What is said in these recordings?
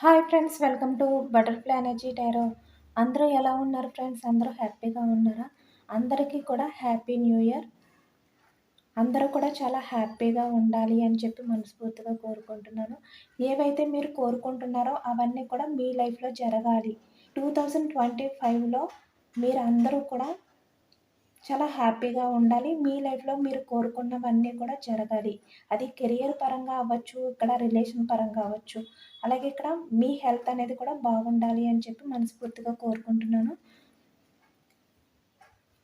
Hi friends welcome to butterfly energy tarot. అందరూ ఎలా ఉన్నారు ఫ్రెండ్స్? అందరూ హ్యాపీగా ఉన్నారా? అందరికీ కూడా హ్యాపీ న్యూ ఇయర్. అందరూ కూడా చాలా హ్యాపీగా ఉండాలి అని చెప్పి మనస్ఫూర్తిగా కోరుకుంటున్నాను. ఏవైతే మీరు కోరుకుంటున్నారో అవన్నీ కూడా మీ లైఫ్లో జరగాలి. టూ థౌజండ్ ట్వంటీ ఫైవ్లో మీరు అందరూ కూడా చాలా హ్యాపీగా ఉండాలి. మీ లైఫ్లో మీరు కోరుకున్నవన్నీ కూడా జరగాలి. అది కెరియర్ పరంగా అవ్వచ్చు ఇక్కడ రిలేషన్ పరంగా అవ్వచ్చు. అలాగే ఇక్కడ మీ హెల్త్ అనేది కూడా బాగుండాలి అని చెప్పి మనస్ఫూర్తిగా కోరుకుంటున్నాను.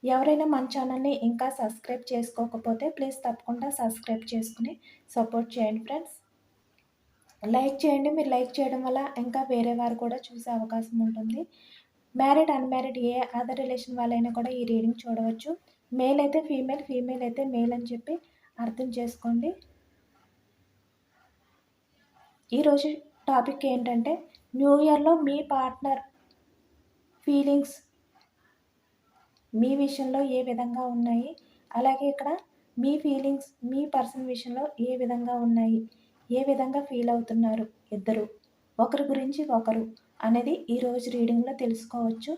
ఎవరైనా మన ఛానల్ని ఇంకా సబ్స్క్రైబ్ చేసుకోకపోతే ప్లీజ్ తప్పకుండా సబ్స్క్రైబ్ చేసుకుని సపోర్ట్ చేయండి ఫ్రెండ్స్. లైక్ చేయండి మీరు లైక్ చేయడం వల్ల ఇంకా వేరే వారు కూడా చూసే అవకాశం ఉంటుంది. Married unmarried a other relation వాళ్ళైనా కూడా ఈ రీడింగ్ చూడవచ్చు. మేల్ అయితే ఫీమేల్ ఫీమేల్ అయితే మేల్ అని చెప్పి అర్థం చేసుకోండి. ఈరోజు టాపిక్ ఏంటంటే న్యూ ఇయర్లో మీ పార్ట్నర్ ఫీలింగ్స్ మీ విషయంలో ఏ విధంగా ఉన్నాయి? అలాగే ఇక్కడ మీ ఫీలింగ్స్ మీ పర్సన్ విషయంలో ఏ విధంగా ఉన్నాయి? ఏ విధంగా ఫీల్ అవుతున్నారు ఇద్దరు? ఒకరి గురించి ఒకరు అనేది ఈరోజు రీడింగ్లో తెలుసుకోవచ్చు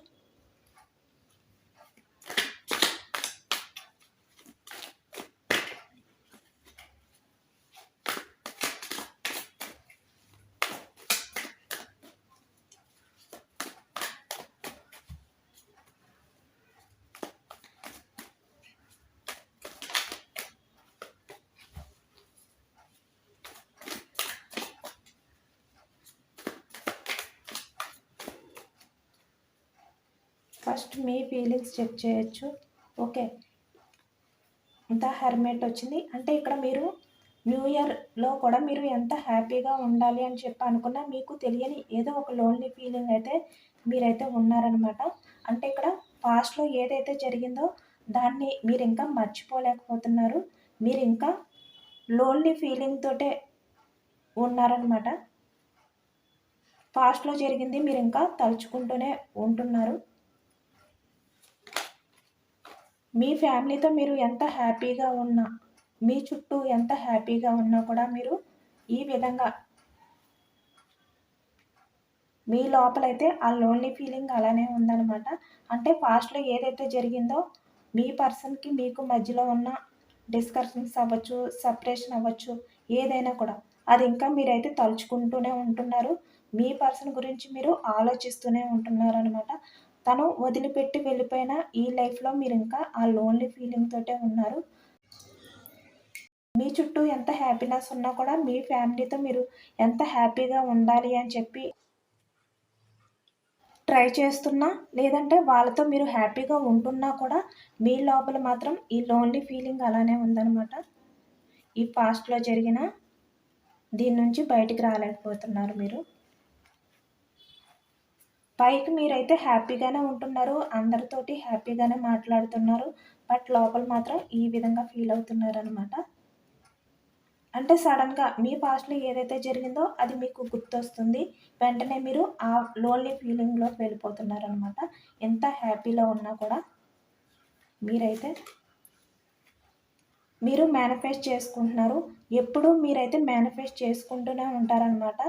ఫస్ట్ మీ ఫీలింగ్స్ చెక్ చేయొచ్చు. ఓకే. ఇంత హెర్మేట్ వచ్చింది. అంటే ఇక్కడ మీరు న్యూ ఇయర్లో కూడా మీరు ఎంత హ్యాపీగా ఉండాలి అని చెప్పి అనుకున్నా మీకు తెలియని ఏదో ఒక లోన్లీ ఫీలింగ్ అయితే మీరైతే ఉన్నారనమాట అంటే ఇక్కడ పాస్ట్లో ఏదైతే జరిగిందో దాన్ని మీరు ఇంకా మర్చిపోలేకపోతున్నారు. మీరు ఇంకా లోన్లీ ఫీలింగ్ తోటే ఉన్నారనమాట పాస్ట్లో జరిగింది మీరు ఇంకా తలుచుకుంటూనే ఉంటున్నారు. మీ ఫ్యామిలీతో మీరు ఎంత హ్యాపీగా ఉన్నా మీ చుట్టూ ఎంత హ్యాపీగా ఉన్నా కూడా మీరు ఈ విధంగా మీ లోపలైతే ఆ లోన్లీ ఫీలింగ్ అలానే ఉందన్నమాట. అంటే పాస్ట్లో ఏదైతే జరిగిందో మీ పర్సన్కి మీకు మధ్యలో ఉన్న డిస్కషన్స్ అవ్వచ్చు సపరేషన్ అవ్వచ్చు ఏదైనా కూడా అది ఇంకా మీరైతే తలుచుకుంటూనే ఉంటున్నారు. మీ పర్సన్ గురించి మీరు ఆలోచిస్తూనే ఉంటున్నారు అనమాట తను వదిలిపెట్టి వెళ్ళిపోయిన ఈ లైఫ్లో మీరు ఇంకా ఆ లోన్లీ ఫీలింగ్ తోటే ఉన్నారు. మీ చుట్టూ ఎంత హ్యాపీనెస్ ఉన్నా కూడా మీ ఫ్యామిలీతో మీరు ఎంత హ్యాపీగా ఉండాలి అని చెప్పి ట్రై చేస్తున్నా లేదంటే వాళ్ళతో మీరు హ్యాపీగా ఉంటున్నా కూడా మీ లోపల మాత్రం ఈ లోన్లీ ఫీలింగ్ అలానే ఉందన్నమాట. ఈ పాస్ట్లో జరిగిన దీని నుంచి బయటికి రాలేకపోతున్నారు మీరు. పైకి మీరైతే హ్యాపీగానే ఉంటున్నారు అందరితోటి హ్యాపీగానే మాట్లాడుతున్నారు బట్ లోపల మాత్రం ఈ విధంగా ఫీల్ అవుతున్నారు అనమాట అంటే సడన్గా మీ పాస్ట్లో ఏదైతే జరిగిందో అది మీకు గుర్తొస్తుంది వెంటనే మీరు ఆ లోన్లీ ఫీలింగ్లోకి వెళ్ళిపోతున్నారు అనమాట ఎంత హ్యాపీలో ఉన్నా కూడా మీరైతే మీరు మేనిఫెస్ట్ చేసుకుంటున్నారు. ఎప్పుడూ మీరైతే మేనిఫెస్ట్ చేసుకుంటూనే ఉంటారనమాట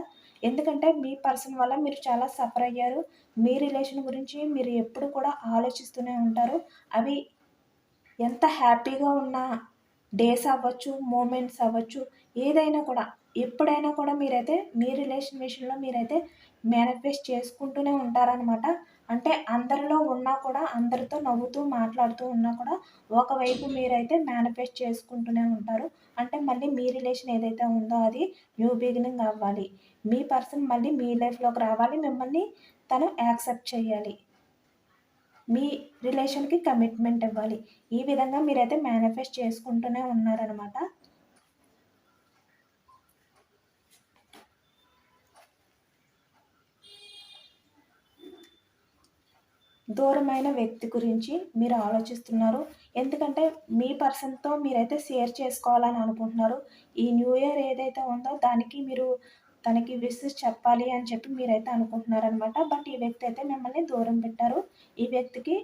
ఎందుకంటే మీ పర్సన్ వల్ల మీరు చాలా సఫర్ అయ్యారు. మీ రిలేషన్ గురించి మీరు ఎప్పుడు కూడా ఆలోచిస్తూనే ఉంటారు. అవి ఎంత హ్యాపీగా ఉన్న డేస్ అవ్వచ్చు మూమెంట్స్ అవ్వచ్చు ఏదైనా కూడా ఎప్పుడైనా కూడా మీరైతే మీ రిలేషన్ విషయంలో మీరైతే మేనిఫెస్ట్ చేసుకుంటూనే ఉంటారనమాట అంటే అందరిలో ఉన్నా కూడా అందరితో నవ్వుతూ మాట్లాడుతూ ఉన్నా కూడా ఒకవైపు మీరైతే మేనిఫెస్ట్ చేసుకుంటూనే ఉంటారు. అంటే మళ్ళీ మీ రిలేషన్ ఏదైతే ఉందో అది న్యూ బిగినింగ్ అవ్వాలి. మీ పర్సన్ మళ్ళీ మీ లైఫ్లోకి రావాలి మిమ్మల్ని తను యాక్సెప్ట్ చేయాలి. మీ రిలేషన్కి కమిట్మెంట్ ఇవ్వాలి. ఈ విధంగా మీరైతే మేనిఫెస్ట్ చేసుకుంటూనే ఉన్నారనమాట. దూరమైన వ్యక్తి గురించి మీరు ఆలోచిస్తున్నారు. ఎందుకంటే మీ పర్సన్తో మీరైతే షేర్ చేసుకోవాలని అనుకుంటున్నారు. ఈ న్యూ ఇయర్ ఏదైతే ఉందో దానికి మీరు తనకి విషెస్ చెప్పాలి అని చెప్పి మీరైతే అనుకుంటున్నారనమాట. బట్ ఈ వ్యక్తి అయితే మిమ్మల్ని దూరం పెట్టారు. ఈ వ్యక్తికి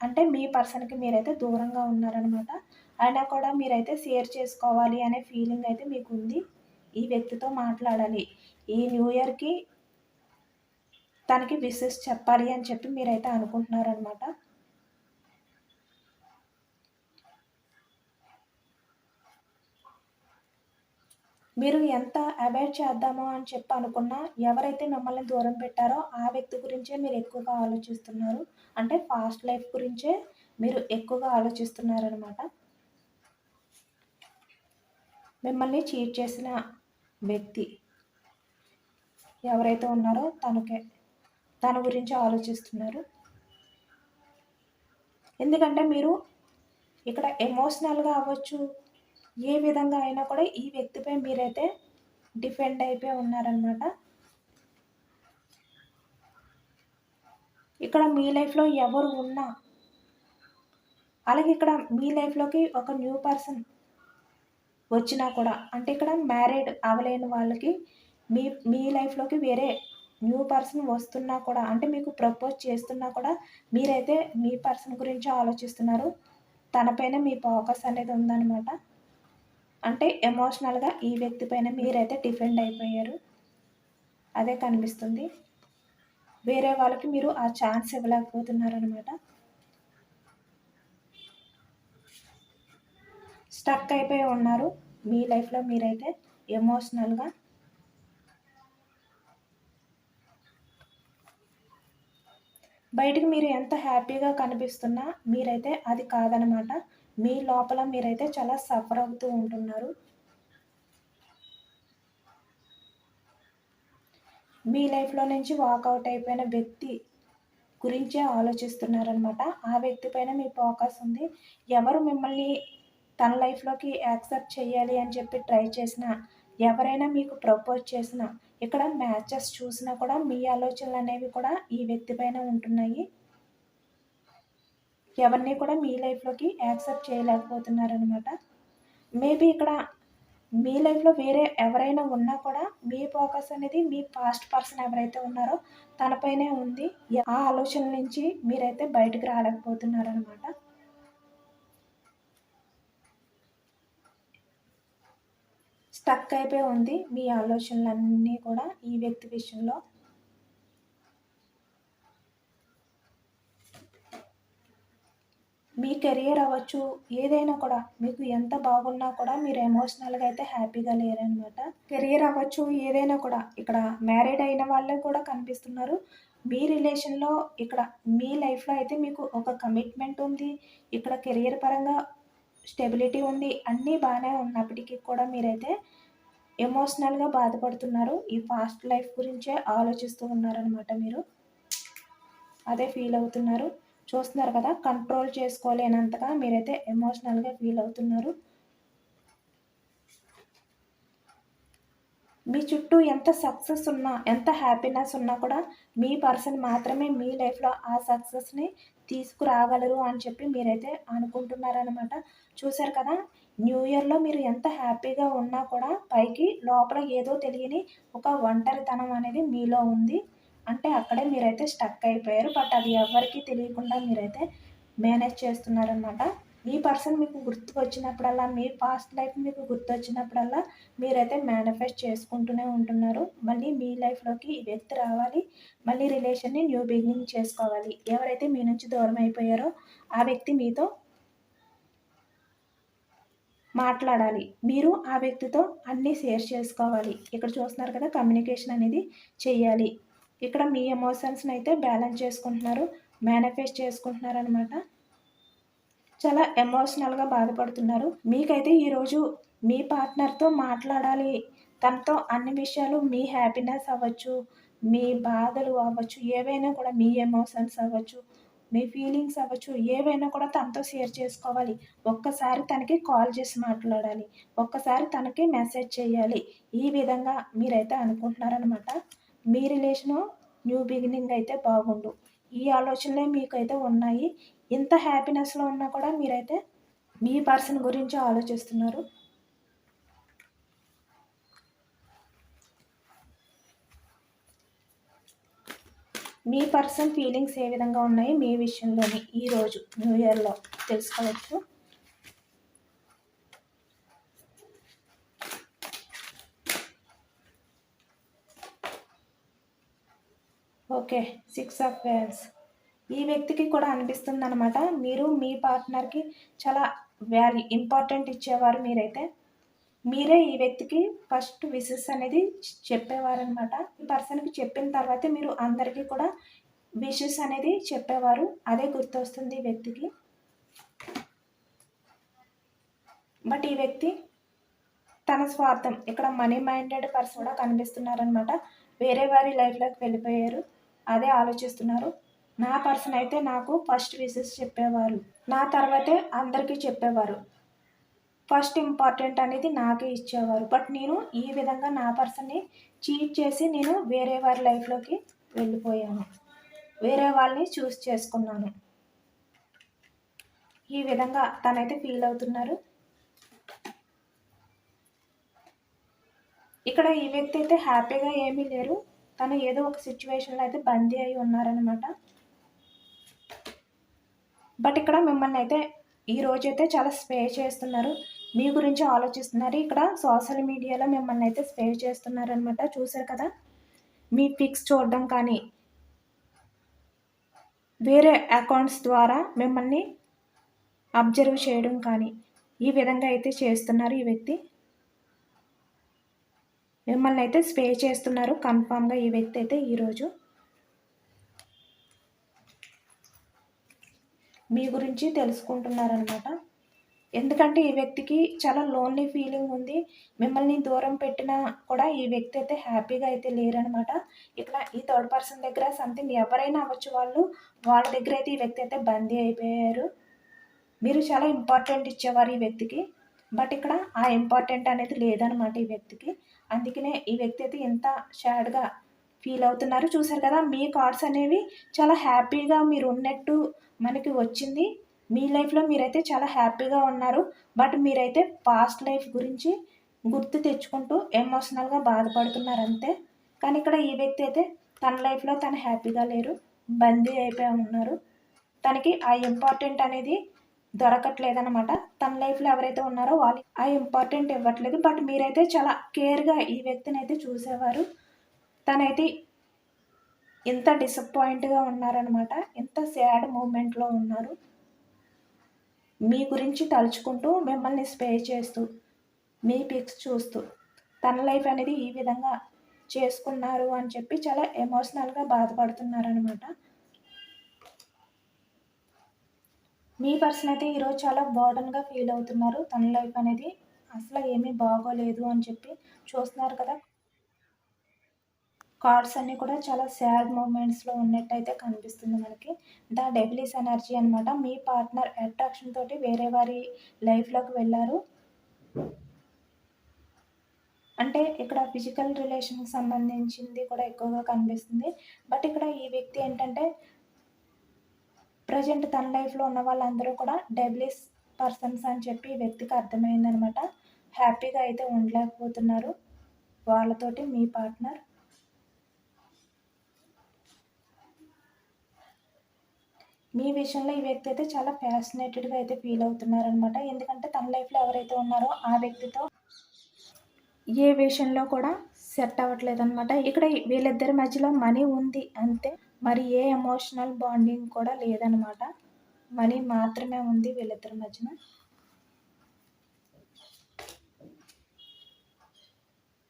అంటే మీ పర్సన్కి మీరైతే దూరంగా ఉన్నారనమాట. అయినా కూడా మీరైతే షేర్ చేసుకోవాలి అనే ఫీలింగ్ అయితే మీకు ఉంది ఈ వ్యక్తితో మాట్లాడాలి. ఈ న్యూ ఇయర్కి తనకి విషెస్ చెప్పాలి అని చెప్పి మీరైతే అనుకుంటున్నారనమాట. మీరు ఎంత అవాయిడ్ చేద్దామో అని చెప్పి అనుకున్నా ఎవరైతే మిమ్మల్ని దూరం పెట్టారో ఆ వ్యక్తి గురించే మీరు ఎక్కువగా ఆలోచిస్తున్నారు. అంటే ఫాస్ట్ లైఫ్ గురించే మీరు ఎక్కువగా ఆలోచిస్తున్నారనమాట మిమ్మల్ని చీట్ చేసిన వ్యక్తి ఎవరైతే ఉన్నారో తనకే తన గురించి ఆలోచిస్తున్నారు. ఎందుకంటే మీరు ఇక్కడ ఎమోషనల్గా అవ్వచ్చు ఏ విధంగా అయినా కూడా ఈ వ్యక్తిపై మీరైతే డిపెండ్ అయిపోయి ఉన్నారనమాట ఇక్కడ మీ లైఫ్లో ఎవరు ఉన్నా అలాగే ఇక్కడ మీ లైఫ్లోకి ఒక న్యూ పర్సన్ వచ్చినా కూడా అంటే ఇక్కడ మ్యారీడ్ అవ్వలేని వాళ్ళకి మీ మీ లైఫ్లోకి వేరే న్యూ పర్సన్ వస్తున్నా కూడా అంటే మీకు ప్రపోజ్ చేస్తున్నా కూడా మీరైతే మీ పర్సన్ గురించి ఆలోచిస్తున్నారు. తనపైన మీ ఫోకస్ అనేది ఉందన్నమాట. అంటే ఎమోషనల్గా ఈ వ్యక్తి పైన మీరైతే డిఫెండ్ అయిపోయారు. అదే కనిపిస్తుంది. వేరే వాళ్ళకి మీరు ఆ ఛాన్స్ ఇవ్వలేకపోతున్నారనమాట స్టక్ అయిపోయి ఉన్నారు. మీ లైఫ్లో మీరైతే ఎమోషనల్గా బయటికి మీరు ఎంత హ్యాపీగా కనిపిస్తున్నా మీరైతే అది కాదనమాట మీ లోపల మీరైతే చాలా సఫర్ అవుతూ ఉంటున్నారు. మీ లైఫ్లో నుంచి వాకౌట్ అయిపోయిన వ్యక్తి గురించే ఆలోచిస్తున్నారనమాట ఆ వ్యక్తి పైన మీ ఫోకస్ ఉంది. ఎవరు మిమ్మల్ని తన లైఫ్లోకి యాక్సెప్ట్ చేయాలి అని చెప్పి ట్రై చేసినా ఎవరైనా మీకు ప్రపోజ్ చేసినా ఇక్కడ మ్యాచెస్ చూసినా కూడా మీ ఆలోచనలు అనేవి కూడా ఈ వ్యక్తి పైన ఉంటున్నాయి. ఎవరిని కూడా మీ లైఫ్లోకి యాక్సెప్ట్ చేయలేకపోతున్నారనమాట మేబీ ఇక్కడ మీ లైఫ్లో వేరే ఎవరైనా ఉన్నా కూడా మీ ఫోకస్ అనేది మీ పాస్ట్ పర్సన్ ఎవరైతే ఉన్నారో తనపైనే ఉంది. ఆ ఆలోచన నుంచి మీరైతే బయటకు రాలేకపోతున్నారనమాట స్టక్ అయిపోయి ఉంది మీ ఆలోచనలన్నీ కూడా ఈ వ్యక్తి విషయంలో. మీ కెరియర్ అవ్వచ్చు ఏదైనా కూడా. మీకు ఎంత బాగున్నా కూడా మీరు ఎమోషనల్గా అయితే హ్యాపీగా లేరనమాట కెరియర్ అవ్వచ్చు ఏదైనా కూడా. ఇక్కడ మ్యారీడ్ అయిన వాళ్ళే కూడా కనిపిస్తున్నారు. మీ రిలేషన్లో ఇక్కడ మీ లైఫ్లో అయితే మీకు ఒక కమిట్మెంట్ ఉంది. ఇక్కడ కెరియర్ పరంగా స్టెబిలిటీ ఉంది. అన్నీ బాగానే ఉన్నప్పటికీ కూడా మీరైతే ఎమోషనల్గా బాధపడుతున్నారు. ఈ ఫాస్ట్ లైఫ్ గురించే ఆలోచిస్తూ ఉన్నారనమాట మీరు. అదే ఫీల్ అవుతున్నారు. చూస్తున్నారు కదా కంట్రోల్ చేసుకోలేనంతగా మీరైతే ఎమోషనల్గా ఫీల్ అవుతున్నారు. మీ చుట్టూ ఎంత సక్సెస్ ఉన్నా ఎంత హ్యాపీనెస్ ఉన్నా కూడా మీ పర్సన్ మాత్రమే మీ లైఫ్లో ఆ సక్సెస్ని తీసుకురాగలరు అని చెప్పి మీరైతే అనుకుంటున్నారనమాట చూసారు కదా న్యూ ఇయర్లో మీరు ఎంత హ్యాపీగా ఉన్నా కూడా పైకి లోపల ఏదో తెలియని ఒక ఒంటరితనం అనేది మీలో ఉంది. అంటే అక్కడే మీరైతే స్టక్ అయిపోయారు బట్ అది ఎవరికీ తెలియకుండా మీరైతే మేనేజ్ చేస్తున్నారనమాట ఈ పర్సన్ మీకు గుర్తు వచ్చినప్పుడల్లా మీ పాస్ట్ లైఫ్ మీకు గుర్తు వచ్చినప్పుడల్లా మీరైతే మేనిఫెస్ట్ చేసుకుంటూనే ఉంటున్నారు. మళ్ళీ మీ లైఫ్లోకి ఈ వ్యక్తి రావాలి. మళ్ళీ రిలేషన్ని న్యూ బిగినింగ్ చేసుకోవాలి. ఎవరైతే మీ నుంచి దూరం అయిపోయారో ఆ వ్యక్తి మీతో మాట్లాడాలి. మీరు ఆ వ్యక్తితో అన్నీ షేర్ చేసుకోవాలి. ఇక్కడ చూస్తున్నారు కదా కమ్యూనికేషన్ అనేది చేయాలి ఇక్కడ మీ ఎమోషన్స్ని అయితే బ్యాలెన్స్ చేసుకుంటున్నారు మేనిఫెస్ట్ చేసుకుంటున్నారు అనమాట చాలా ఎమోషనల్గా బాధపడుతున్నారు. మీకైతే ఈరోజు మీ పార్ట్నర్తో మాట్లాడాలి తనతో అన్ని విషయాలు మీ హ్యాపీనెస్ అవ్వచ్చు మీ బాధలు అవ్వచ్చు ఏవైనా కూడా మీ ఎమోషన్స్ అవ్వచ్చు మీ ఫీలింగ్స్ అవ్వచ్చు ఏవైనా కూడా తనతో షేర్ చేసుకోవాలి. ఒక్కసారి తనకి కాల్ చేసి మాట్లాడాలి ఒక్కసారి తనకి మెసేజ్ చేయాలి. ఈ విధంగా మీరైతే అనుకుంటున్నారనమాట. మీ రిలేషను న్యూ బిగినింగ్ అయితే బాగుండు. ఈ ఆలోచనలే మీకైతే ఉన్నాయి. ఇంత హ్యాపీనెస్లో ఉన్నా కూడా మీరైతే మీ పర్సన్ గురించి ఆలోచిస్తున్నారు. మీ పర్సన్ ఫీలింగ్స్ ఏ విధంగా ఉన్నాయి మీ విషయంలోని? ఈరోజు న్యూ ఇయర్లో తెలుసుకోవచ్చు. ఓకే సిక్స్ ఆఫ్ వ్యాన్స్ ఈ వ్యక్తికి కూడా అనిపిస్తుంది అనమాట మీరు మీ పార్ట్నర్కి చాలా వ్యాల్యూ ఇంపార్టెంట్ ఇచ్చేవారు మీరైతే. మీరే ఈ వ్యక్తికి ఫస్ట్ విషెస్ అనేది చెప్పేవారనమాట ఈ పర్సన్కి చెప్పిన తర్వాతే మీరు అందరికీ కూడా విషెస్ అనేది చెప్పేవారు. అదే గుర్తొస్తుంది ఈ వ్యక్తికి. బట్ ఈ వ్యక్తి తన స్వార్థం ఇక్కడ మనీ మైండెడ్ పర్సన్ కూడా కనిపిస్తున్నారనమాట వేరే వారి లైఫ్లోకి వెళ్ళిపోయారు. అదే ఆలోచిస్తున్నారు. నా పర్సన్ అయితే నాకు ఫస్ట్ విషెస్ చెప్పేవారు. నా తర్వాతే అందరికీ చెప్పేవారు. ఫస్ట్ ఇంపార్టెంట్ అనేది నాకే ఇచ్చేవారు. బట్ నేను ఈ విధంగా నా పర్సన్ని చీట్ చేసి నేను వేరే వారి లైఫ్లోకి వెళ్ళిపోయాను. వేరే వాళ్ళని చూస్ చేసుకున్నాను. ఈ విధంగా తనైతే ఫీల్ అవుతున్నారు. ఇక్కడ ఈ వ్యక్తి అయితే హ్యాపీగా ఏమీ లేరు. తను ఏదో ఒక సిచ్యువేషన్లో అయితే బందీ అయి ఉన్నారనమాట బట్ ఇక్కడ మిమ్మల్ని అయితే ఈ రోజైతే చాలా స్పే చేస్తున్నారు. మీ గురించి ఆలోచిస్తున్నారు. ఇక్కడ సోషల్ మీడియాలో మిమ్మల్ని అయితే స్పే చేస్తున్నారనమాట చూసారు కదా? మీ పిక్స్ చూడడం కానీ వేరే అకౌంట్స్ ద్వారా మిమ్మల్ని అబ్జర్వ్ చేయడం కానీ ఈ విధంగా అయితే చేస్తున్నారు ఈ వ్యక్తి. మిమ్మల్ని అయితే స్పే చేస్తున్నారు. కన్ఫామ్గా ఈ వ్యక్తి అయితే ఈరోజు మీ గురించి తెలుసుకుంటున్నారనమాట ఎందుకంటే ఈ వ్యక్తికి చాలా లోన్లీ ఫీలింగ్ ఉంది. మిమ్మల్ని దూరం పెట్టినా కూడా ఈ వ్యక్తి అయితే హ్యాపీగా అయితే లేరనమాట ఇక్కడ ఈ థర్డ్ పర్సన్ దగ్గర సంథింగ్ ఎవరైనా అవ్వచ్చు వాళ్ళు వాళ్ళ దగ్గర అయితే ఈ వ్యక్తి అయితే బందీ అయిపోయారు. మీరు చాలా ఇంపార్టెంట్ ఇచ్చేవారు ఈ వ్యక్తికి. బట్ ఇక్కడ ఆ ఇంపార్టెంట్ అనేది లేదనమాట ఈ వ్యక్తికి. అందుకనే ఈ వ్యక్తి అయితే ఎంత షాడ్గా ఫీల్ అవుతున్నారు. చూసారు కదా మీ కార్డ్స్ అనేవి చాలా హ్యాపీగా మీరు ఉన్నట్టు మనకి వచ్చింది. మీ లైఫ్లో మీరైతే చాలా హ్యాపీగా ఉన్నారు. బట్ మీరైతే పాస్ట్ లైఫ్ గురించి గుర్తు తెచ్చుకుంటూ ఎమోషనల్గా బాధపడుతున్నారు అంతే. కానీ ఇక్కడ ఈ వ్యక్తి అయితే తన లైఫ్లో తను హ్యాపీగా లేరు. బందీ అయిపోయి ఉన్నారు. తనకి ఆ ఇంపార్టెంట్ అనేది దొరకట్లేదనమాట తన లైఫ్లో ఎవరైతే ఉన్నారో వాళ్ళు ఆ ఇంపార్టెంట్ ఇవ్వట్లేదు. బట్ మీరైతే చాలా కేర్గా ఈ వ్యక్తిని అయితే చూసేవారు. తనైతే ఇంత డిసప్పాయింట్గా ఉన్నారనమాట ఇంత సాడ్ మూమెంట్లో ఉన్నారు. మీ గురించి తలుచుకుంటూ మిమ్మల్ని స్పే చేస్తూ మీ పిక్స్ చూస్తూ తన లైఫ్ అనేది ఈ విధంగా చేసుకున్నారు అని చెప్పి చాలా ఎమోషనల్గా బాధపడుతున్నారనమాట మీ పర్సన్ అయితే ఈరోజు చాలా బర్డన్గా ఫీల్ అవుతున్నారు. తన లైఫ్ అనేది అసలు ఏమీ బాగోలేదు అని చెప్పి చూస్తున్నారు కదా. కార్డ్స్ అన్నీ కూడా చాలా శాడ్ మూమెంట్స్లో ఉన్నట్టయితే కనిపిస్తుంది మనకి. ద డెబ్లీస్ ఎనర్జీ అనమాట మీ పార్ట్నర్ అట్రాక్షన్ తోటి వేరే వారి లైఫ్లోకి వెళ్ళారు. అంటే ఇక్కడ ఫిజికల్ రిలేషన్కి సంబంధించింది కూడా ఎక్కువగా కనిపిస్తుంది. బట్ ఇక్కడ ఈ వ్యక్తి ఏంటంటే ప్రజెంట్ తన లైఫ్లో ఉన్న వాళ్ళందరూ కూడా డెబ్లీస్ పర్సన్స్ అని చెప్పి వ్యక్తికి అర్థమైందనమాట హ్యాపీగా అయితే ఉండలేకపోతున్నారు. వాళ్ళతోటి మీ పార్ట్నర్ మీ విషయంలో ఈ వ్యక్తి అయితే చాలా ఫ్యాసినేటెడ్గా అయితే ఫీల్ అవుతున్నారనమాట ఎందుకంటే తన లైఫ్లో ఎవరైతే ఉన్నారో ఆ వ్యక్తితో ఏ విషయంలో కూడా సెట్ అవ్వట్లేదు అనమాట ఇక్కడ వీళ్ళిద్దరి మధ్యలో మనీ ఉంది అంతే మరి ఏ ఎమోషనల్ బాండింగ్ కూడా లేదనమాట. మనీ మాత్రమే ఉంది వీళ్ళిద్దరి మధ్యన.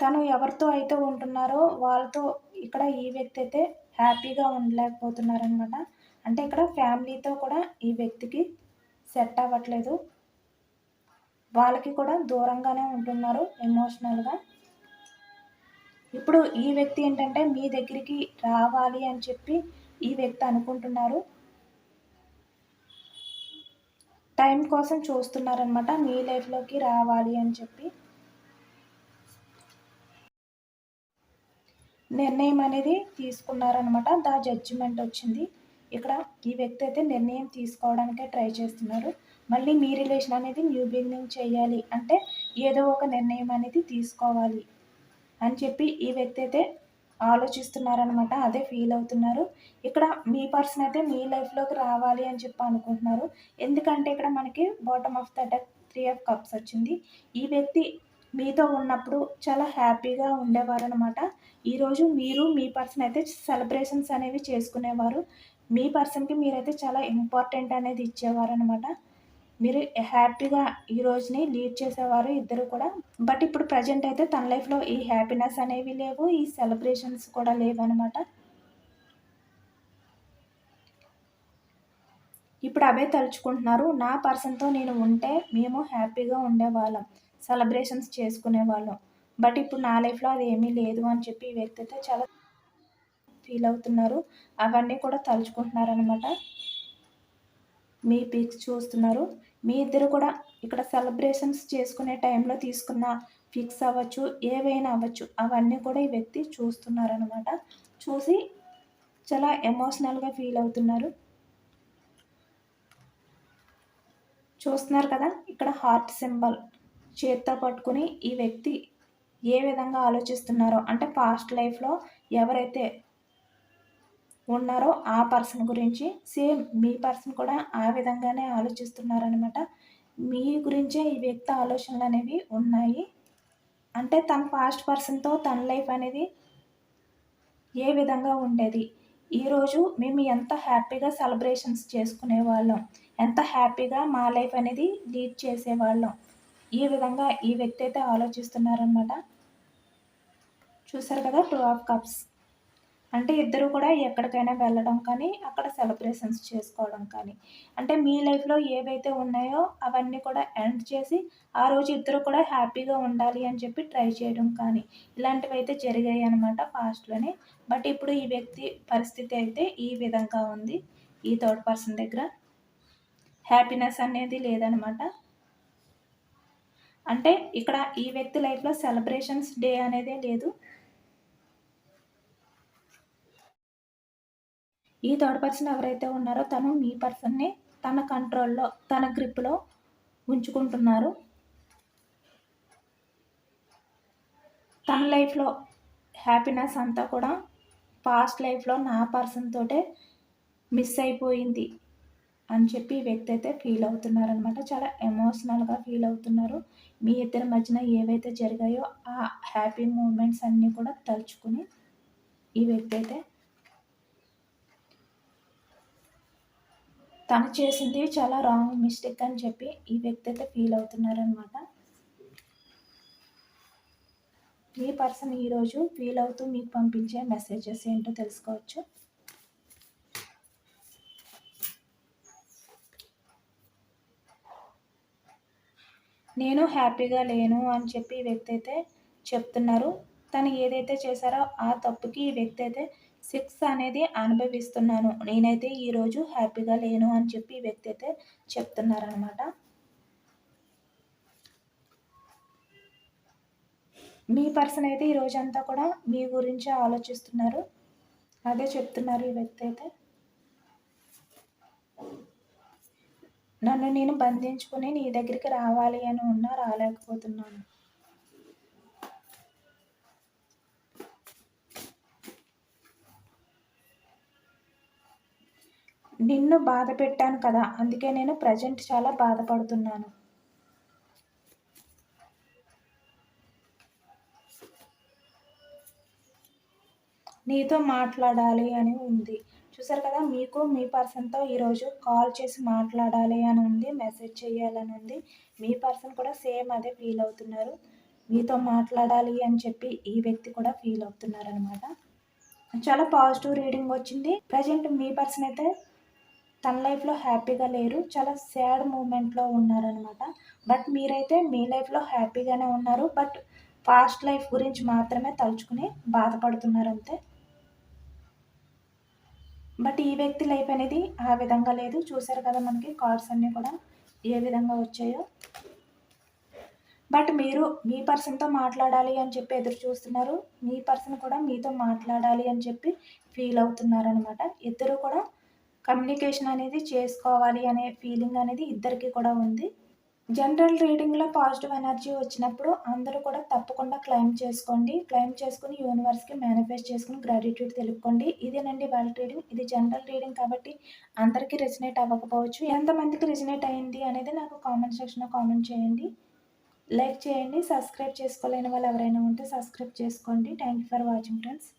తను ఎవరితో అయితే ఉంటున్నారో వాళ్ళతో ఇక్కడ ఈ వ్యక్తి అయితే హ్యాపీగా ఉండలేకపోతున్నారనమాట. అంటే ఇక్కడ ఫ్యామిలీతో కూడా ఈ వ్యక్తికి సెట్ అవ్వట్లేదు. వాళ్ళకి కూడా దూరంగానే ఉంటున్నారు ఎమోషనల్గా ఇప్పుడు ఈ వ్యక్తి ఏంటంటే మీ దగ్గరికి రావాలి అని చెప్పి ఈ వ్యక్తి అనుకుంటున్నారు. టైం కోసం చూస్తున్నారనమాట మీ లైఫ్లోకి రావాలి అని చెప్పి. నిర్ణయం అనేది తీసుకున్నారనమాట దా జడ్జిమెంట్ వచ్చింది. ఇక్కడ ఈ వ్యక్తి అయితే నిర్ణయం తీసుకోవడానికే ట్రై చేస్తున్నారు. మళ్ళీ మీ రిలేషన్ అనేది న్యూ బిగినింగ్ చేయాలి అంటే ఏదో ఒక నిర్ణయం అనేది తీసుకోవాలి. అని చెప్పి ఈ వ్యక్తి అయితే ఆలోచిస్తున్నారనమాట అదే ఫీల్ అవుతున్నారు. ఇక్కడ మీ పర్సన్ అయితే మీ లైఫ్లోకి రావాలి అని చెప్పి అనుకుంటున్నారు. ఎందుకంటే ఇక్కడ మనకి bottom of the deck three of cups వచ్చింది. ఈ వ్యక్తి మీతో ఉన్నప్పుడు చాలా హ్యాపీగా ఉండేవారు అనమాట ఈరోజు మీరు మీ పర్సన్ అయితే సెలబ్రేషన్స్ అనేవి చేసుకునేవారు. మీ పర్సన్కి మీరైతే చాలా ఇంపార్టెంట్ అనేది ఇచ్చేవారు అనమాట మీరు హ్యాపీగా ఈ రోజుని లీడ్ చేసేవారు ఇద్దరు కూడా. బట్ ఇప్పుడు ప్రజెంట్ అయితే తన లైఫ్లో ఈ హ్యాపీనెస్ అనేవి లేవు ఈ సెలబ్రేషన్స్ కూడా లేవు అనమాట ఇప్పుడు అవే తలుచుకుంటున్నారు. నా పర్సన్తో నేను ఉంటే మేము హ్యాపీగా ఉండేవాళ్ళం సెలబ్రేషన్స్ చేసుకునేవాళ్ళం బట్ ఇప్పుడు నా లైఫ్లో అది ఏమీ లేదు అని చెప్పి ఈ వ్యక్తి అయితే చాలా ఫీల్ అవుతున్నారు. అవన్నీ కూడా తలుచుకుంటున్నారు అనమాట మీ పిక్స్ చూస్తున్నారు. మీ ఇద్దరు కూడా ఇక్కడ సెలబ్రేషన్స్ చేసుకునే టైంలో తీసుకున్న పిక్స్ అవ్వచ్చు ఏవైనా అవ్వచ్చు అవన్నీ కూడా ఈ వ్యక్తి చూస్తున్నారనమాట చూసి చాలా ఎమోషనల్గా ఫీల్ అవుతున్నారు. చూస్తున్నారు కదా ఇక్కడ హార్ట్ సింబల్ చేత్తో పట్టుకుని ఈ వ్యక్తి ఏ విధంగా ఆలోచిస్తున్నారో అంటే పాస్ట్ లైఫ్లో ఎవరైతే ఉన్నారో ఆ పర్సన్ గురించి సేమ్ మీ పర్సన్ కూడా ఆ విధంగానే ఆలోచిస్తున్నారనమాట మీ గురించే ఈ వ్యక్తి ఆలోచనలు అనేవి ఉన్నాయి. అంటే తన పాస్ట్ పర్సన్తో తన లైఫ్ అనేది ఏ విధంగా ఉండేది? ఈరోజు మేము ఎంత హ్యాపీగా సెలబ్రేషన్స్ చేసుకునే వాళ్ళం? ఎంత హ్యాపీగా మా లైఫ్ అనేది లీడ్ చేసేవాళ్ళం ఈ విధంగా ఈ వ్యక్తి అయితే ఆలోచిస్తున్నారనమాట చూసారు కదా టూ ఆఫ్ కప్స్ అంటే ఇద్దరు కూడా ఎక్కడికైనా వెళ్ళడం కానీ అక్కడ సెలబ్రేషన్స్ చేసుకోవడం కానీ. అంటే మీ లైఫ్లో ఏవైతే ఉన్నాయో అవన్నీ కూడా ఎండ్ చేసి ఆ రోజు ఇద్దరు కూడా హ్యాపీగా ఉండాలి అని చెప్పి ట్రై చేయడం కానీ ఇలాంటివి అయితే జరిగాయి అనమాట ఫాస్ట్లోనే. బట్ ఇప్పుడు ఈ వ్యక్తి పరిస్థితి అయితే ఈ విధంగా ఉంది ఈ థర్డ్ పర్సన్ దగ్గర. హ్యాపీనెస్ అనేది లేదనమాట అంటే ఇక్కడ ఈ వ్యక్తి లైఫ్లో సెలబ్రేషన్స్ డే అనేదే లేదు. ఈ థర్డ్ పర్సన్ ఎవరైతే ఉన్నారో తను మీ పర్సన్ని తన కంట్రోల్లో తన గ్రిప్లో ఉంచుకుంటున్నారు. తన లైఫ్లో హ్యాపీనెస్ అంతా కూడా పాస్ట్ లైఫ్లో నా పర్సన్ తోటే మిస్ అయిపోయింది అని చెప్పి ఈ వ్యక్తి అయితే ఫీల్ అవుతున్నారనమాట చాలా ఎమోషనల్గా ఫీల్ అవుతున్నారు. మీ ఇద్దరి మధ్యన ఏవైతే జరిగాయో ఆ హ్యాపీ మూమెంట్స్ అన్నీ కూడా తలుచుకుని ఈ వ్యక్తి అయితే తను చేసింది చాలా రాంగ్ మిస్టేక్ అని చెప్పి ఈ వ్యక్తి అయితే ఫీల్ అవుతున్నారనమాట ఈ పర్సన్ ఈరోజు ఫీల్ అవుతూ మీకు పంపించే మెసేజెస్ ఏంటో తెలుసుకోవచ్చు. నేను హ్యాపీగా లేను అని చెప్పి ఈ వ్యక్తి అయితే చెప్తున్నారు. తను ఏదైతే చేశారో ఆ తప్పుకి ఈ వ్యక్తి అయితే సిక్స్ అనేది అనుభవిస్తున్నాను. నేనైతే ఈరోజు హ్యాపీగా లేను అని చెప్పి ఈ వ్యక్తి అయితే చెప్తున్నారనమాట మీ పర్సన్ అయితే ఈ రోజంతా కూడా మీ గురించి ఆలోచిస్తున్నారు. అదే చెప్తున్నారు ఈ వ్యక్తి అయితే. నన్ను నేను బంధించుకుని నీ దగ్గరికి రావాలి అని ఉన్నా రాలేకపోతున్నాను. నిన్ను బాధ పెట్టాను కదా అందుకే నేను ప్రజెంట్ చాలా బాధపడుతున్నాను. నీతో మాట్లాడాలి అని ఉంది. చూసారు కదా మీకు మీ పర్సన్తో ఈరోజు కాల్ చేసి మాట్లాడాలి అని ఉంది మెసేజ్ చేయాలని ఉంది. మీ పర్సన్ కూడా సేమ్ అదే ఫీల్ అవుతున్నారు. మీతో మాట్లాడాలి అని చెప్పి ఈ వ్యక్తి కూడా ఫీల్ అవుతున్నారు అనమాట చాలా పాజిటివ్ రీడింగ్ వచ్చింది. ప్రజెంట్ మీ పర్సన్ అయితే తన లైఫ్లో హ్యాపీగా లేరు. చాలా సాడ్ మూమెంట్లో ఉన్నారనమాట బట్ మీరైతే మీ లైఫ్లో హ్యాపీగానే ఉన్నారు. బట్ పాస్ట్ లైఫ్ గురించి మాత్రమే తలుచుకుని బాధపడుతున్నారు అంతే. బట్ ఈ వ్యక్తి లైఫ్ అనేది ఆ విధంగా లేదు. చూసారు కదా మనకి కార్డ్స్ అన్నీ కూడా ఏ విధంగా వచ్చాయో. బట్ మీరు మీ పర్సన్తో మాట్లాడాలి అని చెప్పి ఎదురు చూస్తున్నారు. మీ పర్సన్ కూడా మీతో మాట్లాడాలి అని చెప్పి ఫీల్ అవుతున్నారు అనమాట ఇద్దరు కూడా కమ్యూనికేషన్ అనేది చేసుకోవాలి అనే ఫీలింగ్ అనేది ఇద్దరికి కూడా ఉంది. జనరల్ రీడింగ్లో పాజిటివ్ ఎనర్జీ వచ్చినప్పుడు అందరూ కూడా తప్పకుండా క్లైమ్ చేసుకోండి. క్లైమ్ చేసుకుని యూనివర్స్కి మేనిఫెస్ట్ చేసుకుని గ్రాటిట్యూడ్ తెలుపుకోండి. ఇదేనండి వాళ్ళ రీడింగ్. ఇది జనరల్ రీడింగ్ కాబట్టి అందరికీ రెజినేట్ అవ్వకపోవచ్చు. ఎంతమందికి రెజినేట్ అయింది అనేది నాకు కామెంట్ సెక్షన్లో కామెంట్ చేయండి. లైక్ చేయండి. సబ్స్క్రైబ్ చేసుకోలేని వాళ్ళు ఎవరైనా ఉంటే సబ్స్క్రైబ్ చేసుకోండి. Thank you for watching friends.